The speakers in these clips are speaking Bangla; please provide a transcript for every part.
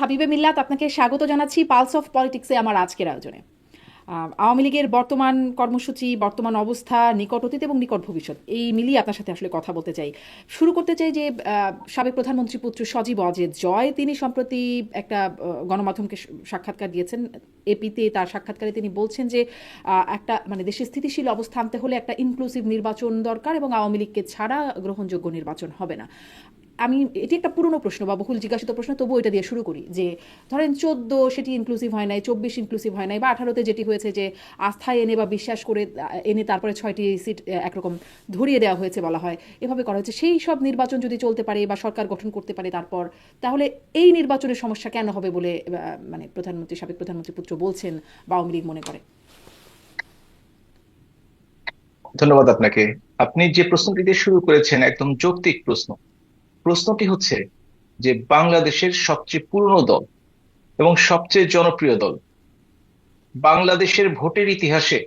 হাবিবে মিল্লাত আপনাকে স্বাগত জানাচ্ছি পালস অফ পলিটিক্সে আমার আজকের আয়োজনে। আওয়ামী লীগের বর্তমান কর্মসূচি, বর্তমান অবস্থা, নিকট অতীত এবং নিকট ভবিষ্যৎ, এই মিলিয়ে আপনার সাথে আসলে কথা বলতে চাই। শুরু করতে চাই যে সাবেক প্রধানমন্ত্রী পুত্র সজীব অজেদ জয়। তিনি সম্প্রতি একটা গণমাধ্যমকে সাক্ষাৎকার দিয়েছেন। এপিতে তার সাক্ষাৎকারে তিনি বলছেন যে একটা মানে দেশে স্থিতিশীল অবস্থা আনতে হলে একটা ইনক্লুসিভ নির্বাচন দরকার এবং আওয়ামী লীগকে ছাড়া গ্রহণযোগ্য নির্বাচন হবে না। আমি, এটি একটা পুরনো প্রশ্ন বা বহুল জিজ্ঞাসিত প্রশ্ন, তবুও এটা দিয়ে শুরু করি যে, ধরেন চোদ্দ সেটি ইনক্লুসিভ হয় নাই, চব্বিশ ইনক্লুসিভ হয় নাই, বা আঠারোতে যেটি হয়েছে যে, আস্থায় এনে বা বিশ্বাস করে এনে তারপরে ছয়টি সিট একরকম ধরিয়ে দেওয়া হয়েছে বলা হয়। এভাবে করা হয়েছে। সেই সব নির্বাচন যদি চলতে পারে বা সরকার গঠন করতে পারে তারপর, তাহলে এই নির্বাচনের সমস্যা কেন হবে বলে মানে প্রধানমন্ত্রী, সাবেক প্রধানমন্ত্রী পুত্র বলছেন বা আওয়ামী লীগ মনে করে? ধন্যবাদ আপনাকে। আপনি যে প্রশ্নটি দিয়ে শুরু করেছেন, একদম যৌক্তিক প্রশ্ন। প্রশ্নটি হচ্ছে যে বাংলাদেশের সবচেয়ে পুরনো দল এবং সবচেয়ে জনপ্রিয় দল। বাংলাদেশের ভোটের ইতিহাসে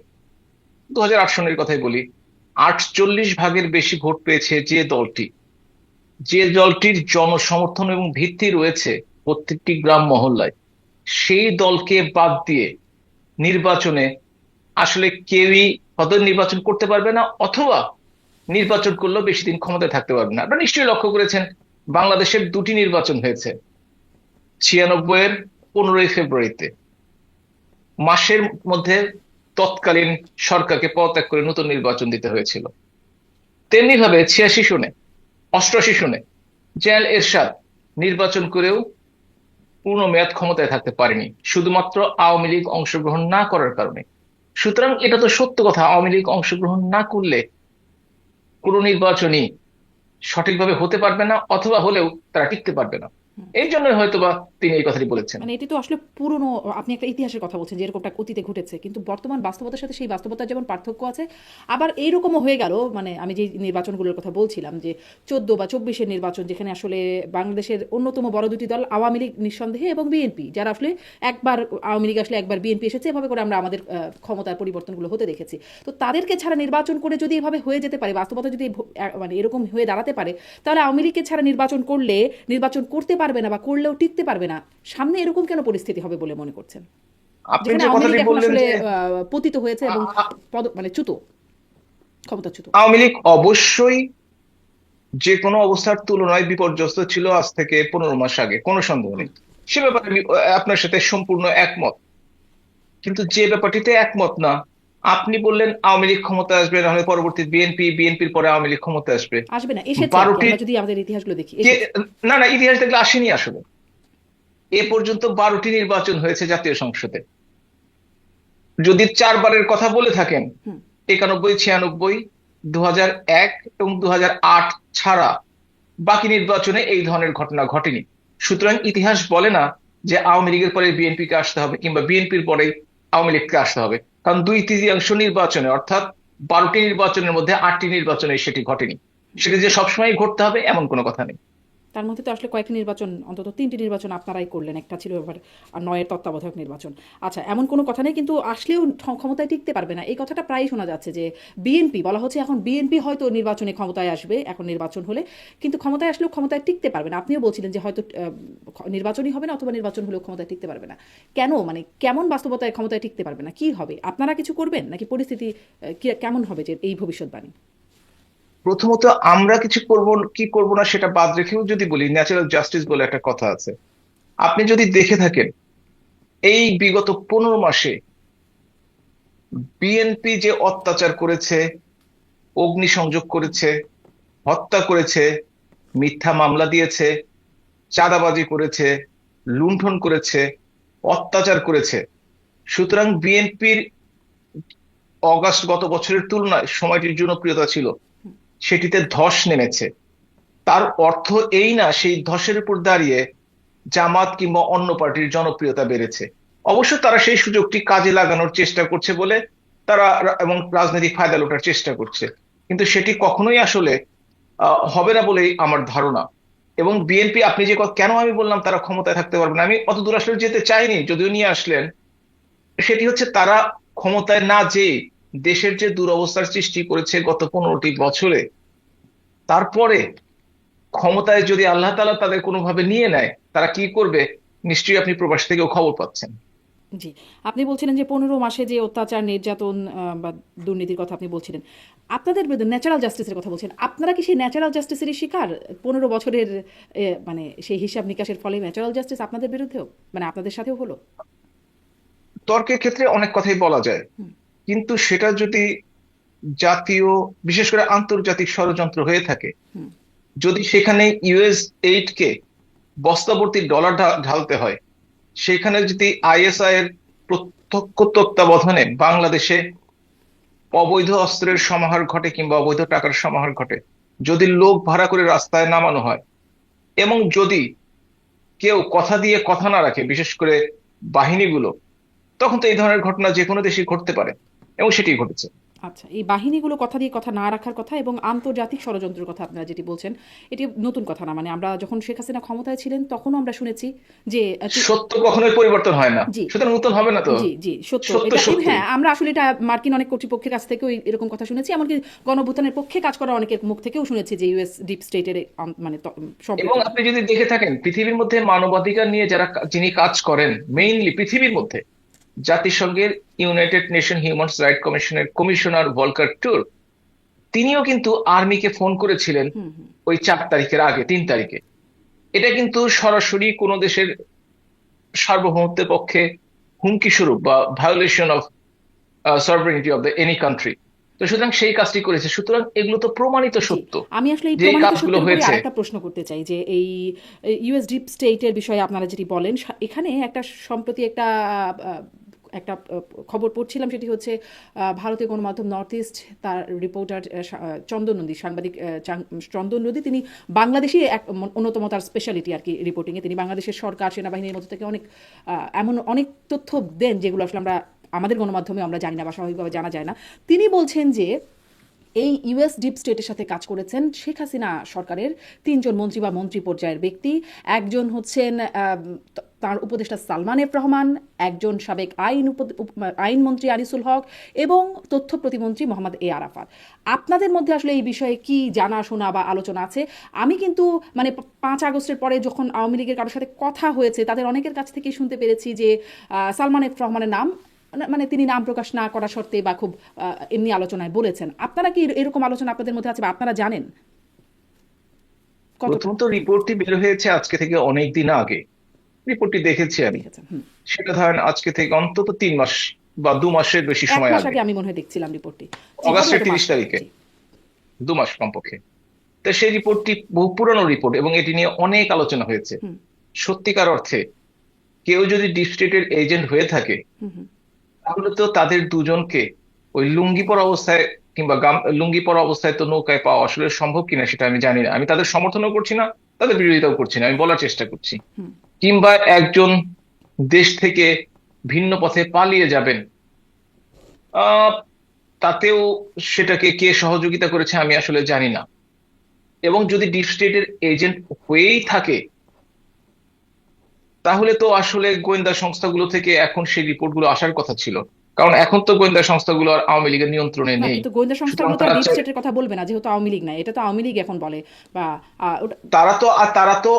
দু হাজার আট সনের কথাই বলি, আটচল্লিশ ভাগের বেশি ভোট পেয়েছে যে দলটি। যে দলটির জনসমর্থন এবং ভিত্তি রয়েছে প্রত্যেকটি গ্রাম মহল্লায়, সেই দলকে বাদ দিয়ে নির্বাচনে আসলে কেউই হয়তো নির্বাচন করতে পারবে না অথবা নির্বাচন করলেও বেশি দিন ক্ষমতায় থাকতে পারবে না। আপনারা নিশ্চয়ই লক্ষ্য করেছেন, বাংলাদেশের দুটি নির্বাচন হয়েছে। ছিয়ানব্বই এর পনেরোই ফেব্রুয়ারিতে। মাসের মধ্যে তৎকালীন সরকারকে পদত্যাগ করে নতুন নির্বাচন দিতে হয়েছিল। তেমনি ভাবে ছিয়াশি শুনে অষ্টআশি সনে জেনারেল এরশাদ নির্বাচন করেও পূর্ণ মেয়াদ ক্ষমতায় থাকতে পারেনি। শুধুমাত্র আওয়ামী লীগ অংশগ্রহণ না করার কারণে। সুতরাং এটা তো সত্য কথা, আওয়ামী লীগ অংশগ্রহণ না করলে কোনো নির্বাচনই সঠিকভাবে হতে পারবে না অথবা হলেও তারা টিকতে পারবে না। এই জন্য হয়তোবা তিনি এই কথাটি বলেছেন। মানে এটি তো আসলে পুরনো, আপনি একটা ইতিহাসের কথা বলছেন যে এরকমটা অতীতে ঘটেছে। কিন্তু বর্তমান বাস্তবতার সাথে সেই বাস্তবতার যেমন পার্থক্য আছে, আবার এইরকমও হয়ে গেল মানে আমি যে নির্বাচনগুলোর কথা বলছিলাম যে চোদ্দ বা চব্বিশের নির্বাচন যেখানে আসলে বাংলাদেশের অন্যতম বড় দুটি দল আওয়ামী লীগ নিঃসন্দেহে এবং বিএনপি, যারা আসলে একবার আওয়ামী লীগ আসলে একবার বিএনপি এসেছে, এভাবে করে আমরা আমাদের ক্ষমতার পরিবর্তনগুলো হতে দেখেছি। তো তাদেরকে ছাড়া নির্বাচন করে যদি এভাবে হয়ে যেতে পারে, বাস্তবতা যদি মানে এরকম হয়ে দাঁড়াতে পারে, তাহলে আওয়ামী লীগকে ছাড়া নির্বাচন করলে, নির্বাচন করতে পারবে না বা করলেও টিকতে পারবে না সামনে এরকম কেন পরিস্থিতি হবে বলে মনে করছেন? যেখানে আওয়ামী লীগ এখন আসলে পতিত হয়েছে এবং মানে চ্যুত ক্ষমতাচ্যুত। আওয়ামী লীগ অবশ্যই যে কোনো অবস্থার তুলনায় বিপর্যস্ত ছিল আজ থেকে পনেরো মাস আগে কোনো সন্দেহ নেই। সে ব্যাপারে আমি আপনার সাথে সম্পূর্ণ একমত। কিন্তু যে ব্যাপারটিতে একমত না আপনি বললেন আওয়ামী লীগ ক্ষমতা আসবে না হলে পরবর্তী বিএনপি বিএনপির পরে আওয়ামী লীগ ক্ষমতা আসবে। আসবে না এসেছে বারোটি যদি আমাদের ইতিহাসগুলো দেখি না না ইতিহাস দেখলে আসেনি আসলে। এ পর্যন্ত বারোটি নির্বাচন হয়েছে জাতীয় সংসদে। যদি চারবারের কথা বলে থাকেন একানব্বই ছিয়ানব্বই দু এক এবং দু হাজার আট ছাড়া বাকি নির্বাচনে এই ধরনের ঘটনা ঘটেনি। সুতরাং ইতিহাস বলে না যে আওয়ামী লীগের পরে বিএনপিকে আসতে হবে কিংবা বিএনপির পরে আওয়ামী লীগকে আসতে হবে। কারণ দুই তৃতীয়াংশ নির্বাচনে, অর্থাৎ বারোটি নির্বাচনের মধ্যে আটটি নির্বাচনে সেটি ঘটেনি। সেটি যে সবসময় ঘটতে হবে, এমন কোনো কথা নেই। তার মধ্যে তো আসলে কয়েকটি নির্বাচন, অন্তত তিনটি নির্বাচন আপনারাই করলেন। একটা ছিল এবার নয়ের তত্ত্বাবধায়ক নির্বাচন। আচ্ছা এমন কোনো কথা নেই, কিন্তু আসলেও ক্ষমতায় টিকতে পারবে না। এই কথাটা প্রায়ই শোনা যাচ্ছে যে বিএনপি, বলা হচ্ছে এখন বিএনপি হয়তো নির্বাচনে ক্ষমতায় আসবে, এখন নির্বাচন হলে, কিন্তু ক্ষমতায় আসলেও ক্ষমতায় টিকতে পারবে না। আপনিও বলছিলেন যে হয়তো নির্বাচনই হবে না অথবা নির্বাচন হলেও ক্ষমতায় টিকতে পারবে না। কেন? মানে কেমন বাস্তবতায় ক্ষমতায় টিকতে পারবে না? কি হবে? আপনারা কিছু করবেন? নাকি পরিস্থিতি কেমন হবে যে এই ভবিষ্যৎবাণী? প্রথমত আমরা কিছু করব, কি করব না সেটা বাদ রেখেও যদি বলি ন্যাচারাল জাস্টিস বলে একটা কথা আছে। আপনি যদি দেখে থাকেন, এই বিগত পনেরো মাসে বিএনপি যে অত্যাচার করেছে, অগ্নিসংযোগ করেছে, হত্যা করেছে, মিথ্যা মামলা দিয়েছে, চাঁদাবাজি করেছে, লুণ্ঠন করেছে, অত্যাচার করেছে, সুতরাং বিএনপির অগাস্ট গত বছরের তুলনায় সময়টির জনপ্রিয়তা ছিল সেটিতে ধস নেমেছে। তার অর্থ এই না, সেই ধসের উপর দাঁড়িয়ে জামাত কিংবা অন্য পার্টির জনপ্রিয়তা বেড়েছে। অবশ্য তারা সেই সুযোগটি কাজে লাগানোর চেষ্টা করছে বলে তারা এবং রাজনৈতিক ফায়দা লোটার চেষ্টা করছে। কিন্তু সেটি কখনোই আসলে হবে না বলেই আমার ধারণা। এবং বিএনপি, আপনি যে কেন আমি বললাম তারা ক্ষমতায় থাকতে পারবে না? আমি অত দূর আসলে যেতে চাইনি, যদিও নিয়ে আসলেন। সেটি হচ্ছে তারা ক্ষমতায় না যেয়ে দেশের যে দুরবস্থার সৃষ্টি করেছে গত পনেরোটি বছরে তারপরে ক্ষমতায় যদি আল্লাহ তাআলা তাদের কোনোভাবে নিয়ে নেয় তারা কি করবে? নিশ্চয়ই আপনি প্রবাস থেকেও খবর পাচ্ছেন। জি আপনি বলছিলেন যে পনেরো মাসে যে অত্যাচার নির্যাতন বা দুর্নীতির কথা আপনি বলছিলেন। আপনাদের ন্যাচারাল জাস্টিসের কথা বলছেন। আপনারা কি সেই ন্যাচারাল জাস্টিসেরই শিকার? পনেরো বছরের মানে সেই হিসাব নিকাশের ফলে ন্যাচারাল জাস্টিস আপনাদের বিরুদ্ধেও মানে আপনাদের সাথেও হলো? তর্কের ক্ষেত্রে অনেক কথাই বলা যায়। কিন্তু সেটা যদি জাতীয় বিশেষ করে আন্তর্জাতিক ষড়যন্ত্র হয়ে থাকে যদি সেখানে ইউএস এইড কে বস্তাবর্তী ডলার ঢালতে হয় সেখানে যদি আইএসআই এর প্রত্যক্ষ তত্ত্বাবধানে বাংলাদেশে অবৈধ অস্ত্রের সমাহার ঘটে কিংবা অবৈধ টাকার সমাহার ঘটে যদি লোক ভাড়া করে রাস্তায় নামানো হয় এবং যদি কেউ কথা দিয়ে কথা না রাখে বিশেষ করে বাহিনীগুলো তখন তো এই ধরনের ঘটনা যে কোনো দেশে ঘটতে পারে। এবং সেটি ঘটেছে। আচ্ছা এই বাহিনীগুলো কথা দিয়ে কথা না রাখার কথা এবং আন্তর্জাতিক ষড়যন্ত্রের কথা আপনারা যেটি বলছেন এটি নতুন কথা না। মানে আমরা যখন শেখ হাসিনা ক্ষমতায় ছিলেন তখনও আমরা শুনেছি যে সত্য কখনোই পরিবর্তন হয় না। সুতরাং নতুন হবে না তো? জি জি সত্য। এটা হ্যাঁ আমরা আসলে এটা মার্কিন অনেক কর্তৃপক্ষের কাছ থেকেও এরকম কথা শুনেছি এমনকি গণভূতানের পক্ষে কাজ করা অনেকের মুখ থেকেও শুনেছি যে ইউএস ডিপ স্টেটের মানে এবং আপনি যদি দেখে থাকেন পৃথিবীর মধ্যে মানবাধিকার নিয়ে যারা যিনি কাজ করেন মেইনলি পৃথিবীর মধ্যে জাতিসংঘের ইউনাইটেড নেশন হিউম্যান রাইট কমিশনের কমিশনার ভলকার টুর তিনিও কিন্তু আর্মিকে ফোন করেছিলেন ওই চার তারিখের আগে তিন তারিখে। এটা কিন্তু সরাসরি কোনো দেশের সার্বভৌমত্বের পক্ষে হুমকি স্বরূপ বা violation of sovereignty of the any country তো সুতরাং সেই কাজটি করেছে। সুতরাং এগুলো তো প্রমাণিত সত্য আমি আসলে এই কাজগুলো হয়েছে। আরেকটা প্রশ্ন করতে চাই যে এই ইউএস ডিপ স্টেটের বিষয়ে আপনারা যেটি বলেন এখানে একটা সম্প্রতি একটা একটা খবর পড়ছিলাম সেটি হচ্ছে ভারতীয় গণমাধ্যম নর্থ ইস্ট তার রিপোর্টার চন্দন নদী সাংবাদিক চন্দন নদী তিনি বাংলাদেশি এক অন্যতম তার স্পেশালিটি আর কি রিপোর্টিংয়ে তিনি বাংলাদেশের সরকার, সেনাবাহিনীর মধ্যে থেকে অনেক এমন অনেক তথ্য দেন যেগুলো আসলে আমরা, আমাদের গণমাধ্যমে আমরা জানি না বা স্বাভাবিকভাবে জানা যায় না। তিনি বলছেন যে এই ইউএস ডিপ স্টেটের সাথে কাজ করেছেন শেখ হাসিনা সরকারের তিনজন মন্ত্রী বা মন্ত্রী পর্যায়ের ব্যক্তি। একজন হচ্ছেন তার উপদেষ্টা সালমান এফ রহমান, একজন সাবেক আইন আইনমন্ত্রী আনিসুল হক এবং তথ্য প্রতিমন্ত্রী মোহাম্মদ এ আরাফাত আপনাদের মধ্যে আসলে এই বিষয়ে কি জানাশোনা বা আলোচনা আছে? আমি কিন্তু মানে পাঁচ আগস্টের পরে যখন আওয়ামী লীগের কারোর সাথে কথা হয়েছে, তাদের অনেকের কাছ থেকে শুনতে পেরেছি যে সালমান এফ রহমানের নাম মানে- তিনি নাম প্রকাশ না করা সত্ত্বে বা খুব এমনি আলোচনায় বলেছেন। আপনারা কি এরকম আলোচনা আপনাদের মধ্যে আছে বা আপনারা জানেন? প্রথমত রিপোর্টটি বের হয়েছে আজকে থেকে অনেক দিন আগে। রিপোর্টটি দেখেছি আমি। সেটা ধরেন আজকে থেকে অন্তত তিন মাস বা দু মাসের বেশি সময় আগে। আমি মনে হয় দেখছিলাম রিপোর্টটি। অগাস্টের হবে হয়তো 30 মাস। তারিখে। দু মাস কমপক্ষে। তো সেই রিপোর্টটি বহু পুরনো রিপোর্ট এবং এটি নিয়ে অনেক আলোচনা হয়েছে। সত্যিকার অর্থে কেউ যদি ডিপ স্টেটের এজেন্ট হয়ে থাকে। তাহলে তো তাদের দুজনকে ওই লুঙ্গি পরা অবস্থায় কিংবা লুঙ্গি পরা অবস্থায় তো নৌকায় পাওয়া আসলে সম্ভব কিনা সেটা আমি জানি না। আমি তাদের সমর্থনও করছি না তাদের বিরোধিতাও করছি না আমি বলার চেষ্টা করছি। কিংবা একজন দেশ থেকে ভিন্ন পথে পালিয়ে যাবেন আহ তাতেও সেটাকে কে সহযোগিতা করেছে আমি আসলে জানি না। এবং যদি ডিপ স্টেটের এজেন্ট হয়েই থাকে তাহলে তো আসলে গোয়েন্দা সংস্থাগুলো থেকে এখন সেই রিপোর্টগুলো আসার কথা ছিল। কারণ এখন তো গোয়েন্দা সংস্থাগুলো আর আওয়ামী লীগের নিয়ন্ত্রণে নেই। কিন্তু গোয়েন্দা সংস্থাগুলো তো সুতরাং ডিপ স্টেটের কথা বলবে না যেহেতু আওয়ামী লীগ নাই। এটা তো আওয়ামী লীগ এখন বলে বা তারা তো আর তারা তো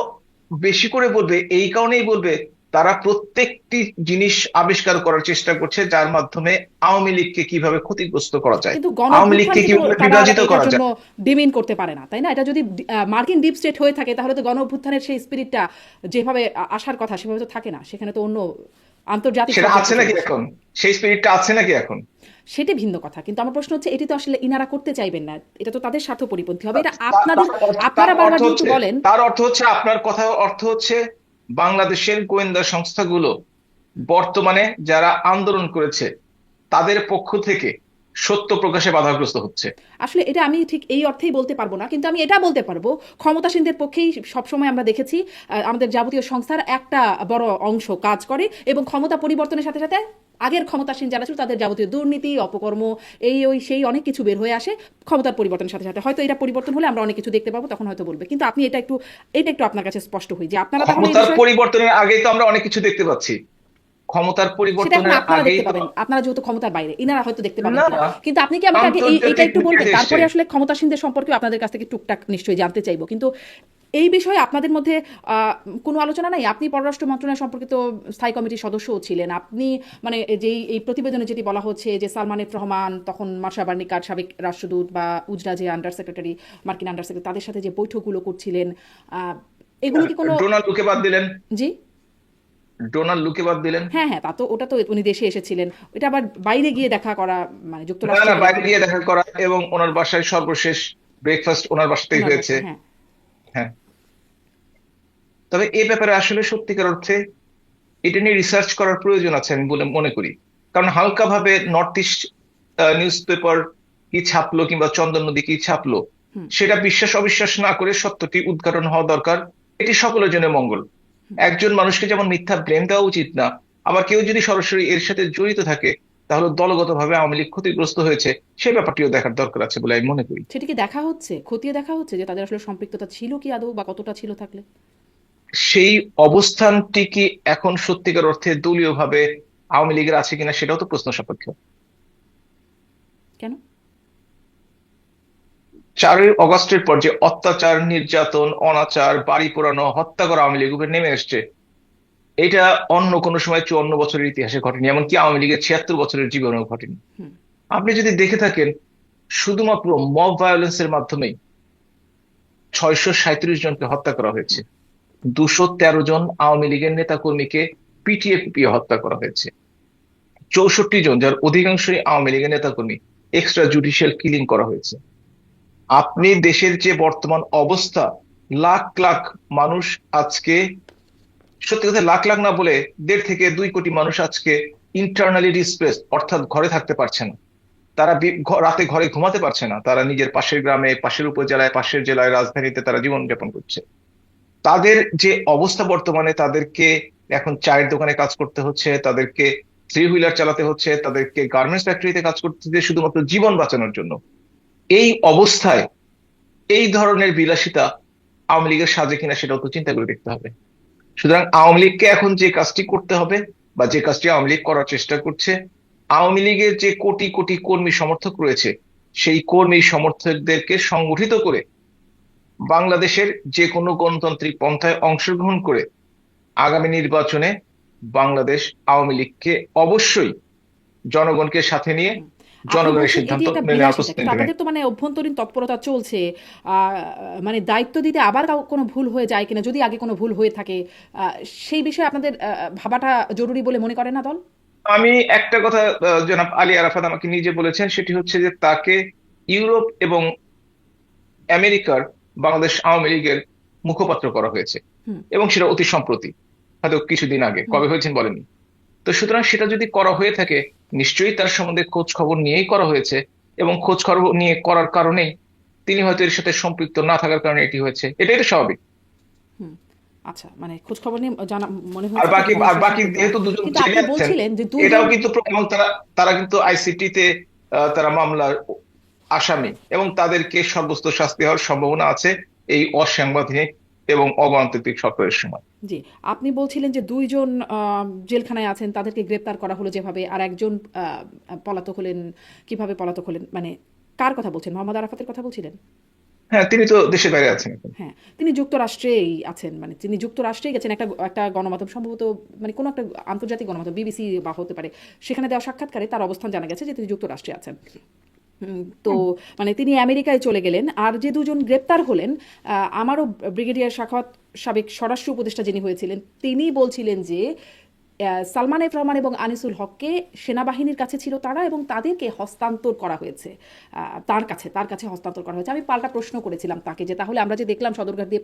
বেশি করে বলবে এই কারণেই বলবে তারা প্রত্যেকটি জিনিস আবিষ্কার করার চেষ্টা করছে যার মাধ্যমে আওয়ামী লীগকে কীভাবে ক্ষতিগ্রস্ত করা যায় আওয়ামী লীগকে কীভাবে বিভাজিত করা যায়। ডিমেন করতে পারে না তাই না? এটা যদি মার্কিন ডিপ স্টেট হয়ে থাকে তাহলে তো গণ অভ্যুত্থানের সেই স্পিরিটটা যেভাবে আসার কথা সেভাবে তো থাকে না। সেখানে তো অন্য আন্তর্জাতিক সেটা আছে নাকি এখন? সেই স্পিরিটটা আছে নাকি এখন? সেটা ভিন্ন কথা কিন্তু আমার প্রশ্ন হচ্ছে এটি তো আসলে ইনারা করতে চাইবেন না এটা তো তাদের স্বার্থ পরিপন্থী হবে। এটা আপনাদের আপনারা বারবার যেহেতু বলেন তার অর্থ হচ্ছে আপনার কথা অর্থ হচ্ছে বাংলাদেশের গোয়েন্দা সংস্থাগুলো বর্তমানে যারা আন্দোলন করেছে তাদের পক্ষ থেকে সত্য প্রকাশে বাধাগ্রস্ত হচ্ছে। আসলে এটা আমি ঠিক এই অর্থেই বলতে পারব না কিন্তু আমি এটা বলতে পারব ক্ষমতাসীনদের পক্ষেই সবসময় আমরা দেখেছি আমাদের যাবতীয় সংস্থার একটা বড় অংশ কাজ করে এবং ক্ষমতা পরিবর্তনের সাথে সাথে আগের ক্ষমতাসীন যারা ছিল তাদের যাবতীয় দুর্নীতি অপকর্ম এই ওই সেই অনেক কিছু বের হয়ে আসে ক্ষমতার পরিবর্তনের সাথে সাথে। হয়তো এটা পরিবর্তন হলে আমরা অনেক কিছু দেখতে পাবো তখন হয়তো বলবে। কিন্তু আপনি এটা একটু এটা একটু আপনার কাছে স্পষ্ট হই যে আপনারা পরিবর্তনের আগে তো আমরা অনেক কিছু দেখতে পাচ্ছি। ক্ষমতার পরিবর্তনের আপনারা আগেই যেহেতু ক্ষমতার বাইরে ইনারা হয়তো দেখতে পাবেন না, কিন্তু আপনি কি আমাকে একটু বলবেন? তারপরে আসলে ক্ষমতাসীনদের সম্পর্কে আপনাদের কাছ থেকে টুকটাক নিশ্চয়ই জানতে চাইব। কিন্তু এই বিষয়ে আপনাদের মধ্যে কোনো আলোচনা নাই? আপনি পররাষ্ট্র মন্ত্রণালয় সম্পর্কিত স্থায়ী কমিটির সদস্যও ছিলেন। আপনি মানে যেই এই প্রতিবেদনে যেটি বলা হচ্ছে যে সালমান এফ রহমান তখন মার্শা বার্নিকার সাবেক রাষ্ট্রদূত বা উজরা যে আন্ডার সেক্রেটারি মার্কিন আন্ডার সেক্রেটারি তাদের সাথে যে বৈঠকগুলো করছিলেন আহ, এগুলো কি কোনো ডোনাল্ড বাদ দিলেন। জি? ডোনাল্ড লুকে বাদ দিলেন? হ্যাঁ হ্যাঁ তা তো ওটা তো উনি দেশে এসেছিলেন। আবার বাইরে গিয়ে দেখা করা মানে যুক্তরাষ্ট্র বাইরে গিয়ে দেখা করা এবং ওনার বাসায় সর্বশেষ ব্রেকফাস্ট ওনার বাসাতেই হয়েছে। হ্যাঁ। হ্যাঁ। তবে এই ব্যাপারে আসলে সত্যিকার অর্থে এটা নিয়ে রিসার্চ করার প্রয়োজন আছে আমি বলে মনে করি। কারণ হালকাভাবে নর্থ ইস্ট নিউজ পেপার কি ছাপলো কিংবা চন্দন নদী কি ছাপলো সেটা বিশ্বাস অবিশ্বাস না করে সত্যটি উদ্ঘাটন হওয়া দরকার। এটি সকলের জন্য মঙ্গল। একজন মানুষকে যেমন মিথ্যা ব্লেম দেওয়া উচিত না আবার কেউ যদি সরাসরি এর সাথে জড়িত থাকে তাহলে দলগতভাবে আওয়ামী লীগ ক্ষতিগ্রস্ত হয়েছে সেই ব্যাপারটিও দেখার দরকার আছে বলে আমি মনে করি। সেটি কি দেখা হচ্ছে? খতিয়ে দেখা হচ্ছে যে তাদের আসলে সম্পৃক্ততা ছিল কি আদৌ বা কতটা ছিল থাকলে? সেই অবস্থানটি কি এখন সত্যিকার অর্থে দলীয়ভাবে আওয়ামী লীগের আছে কিনা সেটাও তো প্রশ্ন সাপেক্ষ। কেন? চারই অগস্টের পর যে অত্যাচার নির্যাতন অনাচার বাড়ি পোড়ানো হত্যা করা আওয়ামী লীগ নেমে এসছে। এটা অন্য কোনো সময় চুয়ান্ন বছরের ইতিহাসে ঘটেনি এমনকি আওয়ামী লীগের ছিয়াত্তর বছরের জীবনেও ঘটেনি। আপনি যদি দেখে থাকেন শুধুমাত্র মব ভায়োলেন্সের মাধ্যমেই ছয়শো সাঁত্রিশ জনকে হত্যা করা হয়েছে। দুশো তেরো জন আওয়ামী লীগের নেতা কর্মীকে পিটিয়ে কুপিয়ে হত্যা করা হয়েছে। চৌষট্টি জন যার অধিকাংশই আওয়ামী লীগের নেতাকর্মী এক্সট্রা জুডিশিয়াল কিলিং করা হয়েছে। আপনি দেশের যে বর্তমান অবস্থা, লাখ লাখ মানুষ আজকে, সত্যি কথা লাখ লাখ না বলে দেড় থেকে দুই কোটি মানুষ আজকে ইন্টারনালি ডিসপ্লেস অর্থাৎ ঘরে থাকতে পারছে না। তারা রাতে ঘরে ঘুমাতে পারছে না। তারা নিজের পাশের গ্রামে, পাশের উপজেলায়, পাশের জেলায় রাজধানীতে তারা জীবনযাপন করছে। তাদের যে অবস্থা বর্তমানে, তাদেরকে এখন চায়ের দোকানে কাজ করতে হচ্ছে, তাদেরকে থ্রি হুইলার চালাতে হচ্ছে, তাদেরকে গার্মেন্টস ফ্যাক্টরিতে কাজ করতে হচ্ছে, শুধুমাত্র জীবন বাঁচানোর জন্য। এই অবস্থায় এই ধরনের বিলাসিতা আওয়ামী লীগের সাজে কিনা সেটাও তো চিন্তা করে দেখতে হবে। সুতরাং আওয়ামী লীগকে এখন যে কাজটি করতে হবে বা যে কাজটি আওয়ামী লীগ করার চেষ্টা করছে, আওয়ামী লীগের যে কোটি কোটি কর্মী সমর্থক রয়েছে, সেই কর্মী সমর্থকদেরকে সংগঠিত করে বাংলাদেশের যে কোনো গণতান্ত্রিক পন্থায় অংশগ্রহণ করে আগামী নির্বাচনে বাংলাদেশ আওয়ামী লীগকে অবশ্যই জনগণকে সাথে নিয়ে জনগণের সিদ্ধান্ত মেনে আপনাদের তো মানে অভ্যন্তরীণ তৎপরতা চলছে মানে দায়িত্ব দিতে আবার কোনো ভুল হয়ে যায় কিনা যদি আগে কোনো ভুল হয়ে থাকে সেই বিষয়ে আপনাদের ভাবাটা জরুরি বলে মনে করে না দল? আমি একটা কথা জনাব আলী আরাফাত আমাকে নিজে বলেছেন সেটি হচ্ছে যে তাকে ইউরোপ এবং আমেরিকার বাংলাদেশ আওয়ামী লীগের মুখপাত্র করা হয়েছে এবং সেটা অতি সম্প্রতি। হয়তো কিছুদিন আগে। কবে হয়েছেন বলেনি তো সুতরাং সেটা যদি করা হয়ে থাকে নিশ্চয়ই তার সম্বন্ধে খোঁজ খবর নিয়েই করা হয়েছে এবং খোঁজ খবর নিয়ে করার কারণেই তিনি হয়তো এর সাথে সম্পৃক্ত না থাকার কারণে এটি হয়েছে। এটাই তো স্বাভাবিক। আচ্ছা মানে খোঁজ খবর নিয়ে জানা মনে আর বাকি আর বাকি যেহেতু দুজন কিন্তু জেলে আপনি আছেন বলছিলেন যে এটাও কিন্তু এবং তারা তারা কিন্তু আইসিটি তে আহ, তারা মামলার আসামি এবং তাদেরকে সর্বোচ্চ শাস্তি হওয়ার সম্ভাবনা আছে এই অসাংবিধানিক এবং অগণতান্ত্রিক সরকারের সময়। জি আপনি বলছিলেন যে দুইজন জেলখানায় আছেন তাদেরকে গ্রেপ্তার করা হলো যেভাবে আর একজন পলাতক হলেন কীভাবে পলাতক হলেন মানে কার কথা বলছেন? মোহাম্মদ আরাফাতের কথা বলছিলেন? হ্যাঁ তিনি তো দেশের বাইরে আছেন হ্যাঁ তিনি যুক্তরাষ্ট্রেই আছেন মানে তিনি যুক্তরাষ্ট্রেই গেছেন একটা একটা গণমাধ্যম সম্ভবত মানে কোনো একটা আন্তর্জাতিক গণমাধ্যম বিবিসি বা হতে পারে সেখানে দেওয়া সাক্ষাৎকারে তার অবস্থান জানা গেছে যে তিনি যুক্তরাষ্ট্রে আছেন। তো মানে তিনি আমেরিকায় চলে গেলেন। আর যে দুজন গ্রেপ্তার হলেন আমারও ব্রিগেডিয়ার শাখাত সাবেক স্বরাষ্ট্র উপদেষ্টা যিনি হয়েছিলেন, তিনি বলছিলেন যে সালমান এফ রহমান এবং আনিসুল হককে সেনাবাহিনীর কাছে ছিল তারা এবং তাদেরকে হস্তান্তর করা হয়েছে তার কাছে তার কাছে হস্তান্তর করা হয়েছে। আমি পাল্টা প্রশ্ন করেছিলাম তাকে যে, তাহলে আমরা যে দেখলাম সদরঘাট দিয়ে